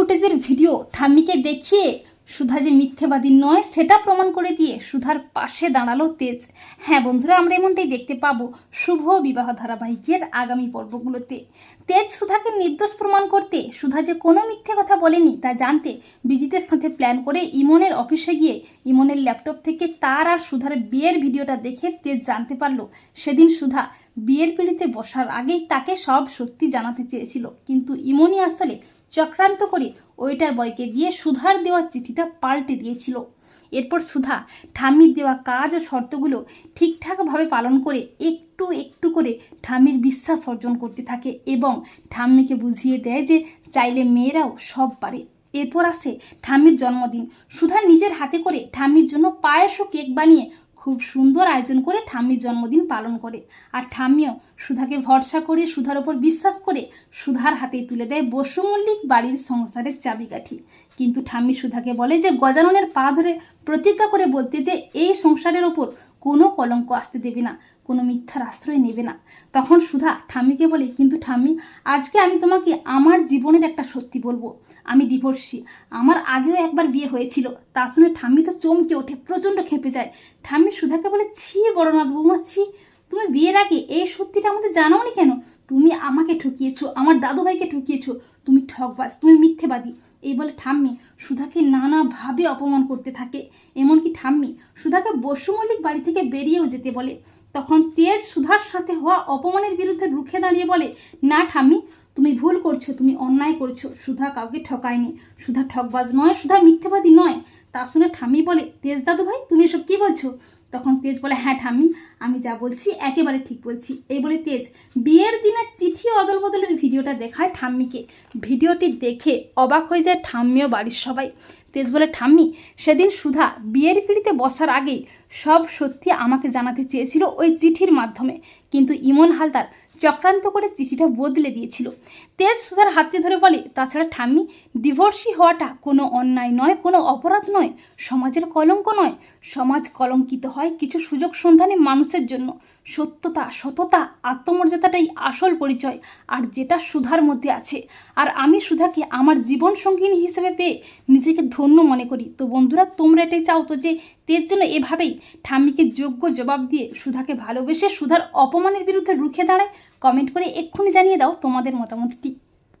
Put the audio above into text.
ফুটেজের video ঠাম্মিকে দেখিয়ে সুধা যে মিথ্যেবাদী নয়, সেটা প্রমাণ করে দিয়ে সুধার পাশে দাঁড়াল তেজ। হ্যাঁ বন্ধুরা, আমরা এমনটাই দেখতে পাবো শুভ বিবাহ ধারাবাহিকের আগামী পর্বগুলোতে। তেজ সুধাকে নির্দোষ প্রমাণ করতে সুধা যে কোনো মিথ্যে কথা বলেনি, তা জানতে বিজিতের সাথে প্ল্যান করে ইমনের অফিসে গিয়ে ইমনের ল্যাপটপ থেকে তার আর সুধার বিয়ের ভিডিওটা দেখে তেজ জানতে পারল। সেদিন সুধা বিয়ের পিড়িতে বসার আগেই তাকে সব সত্যি জানাতে চেয়েছিল। কিন্তু ইমনই আসলে চক্রান্ত করে ওইটার বয়কে দিয়ে সুধার দেওয়া চিঠিটা পাল্টে দিয়েছিল। এরপর সুধা ঠাম্মির দেওয়া কাজ ও শর্তগুলো ঠিকঠাকভাবে পালন করে একটু একটু করে ঠাম্মির বিশ্বাস অর্জন করতে থাকে এবং ঠাম্মিকে বুঝিয়ে দেয় যে চাইলে মেয়েরাও সব পারে। এরপর আসে ঠাম্মির জন্মদিন। সুধা নিজের হাতে করে ঠাম্মির জন্য পায়েস ও কেক বানিয়ে খুব সুন্দর আয়োজন করে ঠাম্মির জন্মদিন পালন করে। আর ঠাম্মিও সুধাকে ভরসা করে সুধার ওপর বিশ্বাস করে সুধার হাতেই তুলে দেয় বসুমল্লিক বাড়ির সংসারের চাবিকাঠি। কিন্তু ঠাম্মি সুধাকে বলে যে, গজাননের পা ধরে প্রতিজ্ঞা করে বলতে যে, এই সংসারের ওপর কোনো কলঙ্ক আসতে দেবে না, কোনো মিথ্যার আশ্রয় নেবে না। তখন সুধা ঠাম্মিকে বলে, কিন্তু ঠাম্মি, আজকে আমি তোমাকে আমার জীবনের একটা সত্যি বলব। আমি ডিভোর্সি আমার আগেও একবার বিয়ে হয়েছিল। তা শুনে ঠাম্মি তো চমকে ওঠে, প্রচণ্ড খেপে যায়। ঠাম্মি সুধাকে বলে, ছি বড়নাথ বৌমা, ছি। তুমি বিয়ের আগে এই সত্যিটা আমাদের জানাও জানাওনি কেন? তুমি আমাকে ঠকিয়েছো, আমার দাদুভাইকে ঠকিয়েছো। তুমি ঠকবাজ, তুমি মিথ্যেবাদী। এই বলে ঠাম্মি সুধাকে নানাভাবে অপমান করতে থাকে। এমনকি ঠাম্মি সুধাকে বসু মল্লিক বাড়ি থেকে বেরিয়েও যেতে বলে। তখন তেজ সুধার সাথে হওয়া অপমানের বিরুদ্ধে রুখে দাঁড়িয়ে বলে, না ঠাম্মি, তুমি ভুল করছ, তুমি অন্যায় করছ। সুধা কাউকে ঠকায়নি। সুধা ঠকবাজ নয়, সুধা মিথ্যেবাদী নয়। তা শুনে ঠাম্মি বলে, তেজ দাদু ভাই তুমি এসব কি বলছো? তখন তেজ বলে হ্যাঁ ঠামি আমি যা বলছি একেবারে ঠিক বলছি। এই বলে তেজ বিয়ের দিনে চিঠি অদল বদলের ভিডিওটা দেখায় ঠাম্মিকে। ভিডিওটি দেখে অবাক হয়ে যায় ঠাম্মিও বাড়ির সবাই। তেজ বলে, ঠাম্মি, সেদিন সুধা বিয়ের পিড়িতে বসার আগেই সব সত্যি আমাকে জানাতে চেয়েছিল ওই চিঠির মাধ্যমে। কিন্তু ইমন হালদার চক্রান্ত করে চিঠিটা বদলে দিয়েছিল। তেজ সুধার হাতটি ধরে বলে, তাছাড়া ঠাম্মি, ডিভোর্সি হওয়াটা কোনো অন্যায় নয়, কোনো অপরাধ নয়। সমাজের কলঙ্ক নয়। সমাজ কলঙ্কিত হয় কিছু সুযোগ সন্ধানে মানুষের জন্য। সত্যতা, সততা, আত্মমর্যাদাটাই আসল পরিচয়, আর যেটা সুধার মধ্যে আছে। আর আমি সুধাকে আমার জীবন সঙ্গিনী হিসেবে পেয়ে নিজেকে ধন্য মনে করি। তো বন্ধুরা, তোমরা এটাই চাও তো যে তের জন্য এভাবেই ঠাম্মিকে যোগ্য জবাব দিয়ে সুধাকে ভালোবেসে সুধার অপমানের বিরুদ্ধে রুখে দাঁড়ায় কমেন্ট করে এক্ষুনি জানিয়ে দাও তোমাদের মতামতটি।